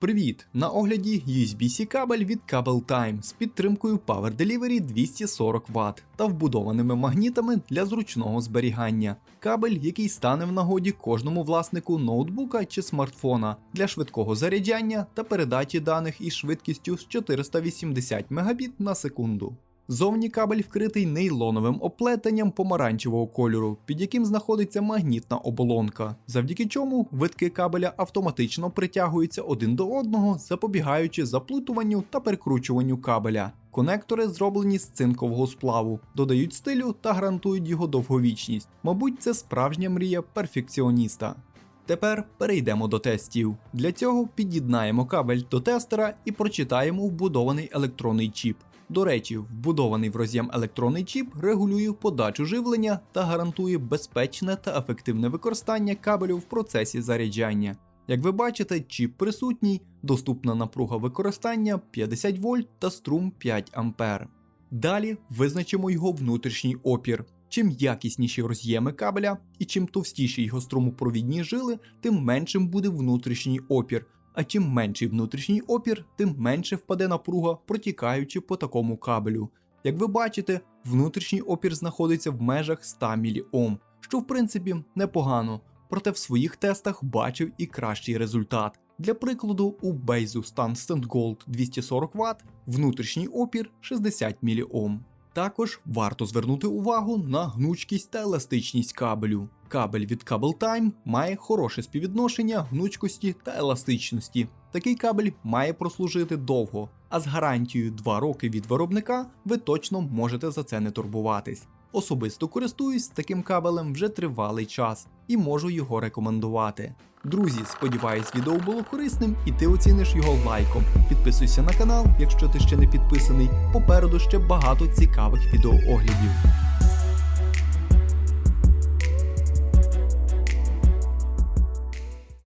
Привіт! На огляді USB-C кабель від Cable Time з підтримкою Power Delivery 240 Вт та вбудованими магнітами для зручного зберігання. Кабель, який стане в нагоді кожному власнику ноутбука чи смартфона для швидкого заряджання та передачі даних із швидкістю з 480 Мбіт на секунду. Зовні кабель вкритий нейлоновим оплетенням помаранчевого кольору, під яким знаходиться магнітна оболонка, завдяки чому витки кабеля автоматично притягуються один до одного, запобігаючи заплутуванню та перекручуванню кабеля. Конектори зроблені з цинкового сплаву, додають стилю та гарантують його довговічність. Мабуть, це справжня мрія перфекціоніста. Тепер перейдемо до тестів. Для цього під'єднаємо кабель до тестера і прочитаємо вбудований електронний чіп. До речі, вбудований в роз'єм електронний чіп регулює подачу живлення та гарантує безпечне та ефективне використання кабелю в процесі заряджання. Як ви бачите, чіп присутній, доступна напруга використання 50 вольт та струм 5 А. Далі визначимо його внутрішній опір. Чим якісніші роз'єми кабеля і чим товстіші його струмопровідні жили, тим меншим буде внутрішній опір. А чим менший внутрішній опір, тим менше впаде напруга, протікаючи по такому кабелю. Як ви бачите, внутрішній опір знаходиться в межах 100 мОм, що в принципі непогано, проте в своїх тестах бачив і кращий результат. Для прикладу, у Beizu Stand Gold 240 Вт внутрішній опір 60 мОм. Також варто звернути увагу на гнучкість та еластичність кабелю. Кабель від Cable має хороше співвідношення гнучкості та еластичності. Такий кабель має прослужити довго, а з гарантією 2 роки від виробника ви точно можете за це не турбуватись. Особисто користуюсь таким кабелем вже тривалий час і можу його рекомендувати. Друзі, сподіваюсь, відео було корисним і ти оціниш його лайком. Підписуйся на канал, якщо ти ще не підписаний. Попереду ще багато цікавих відеооглядів.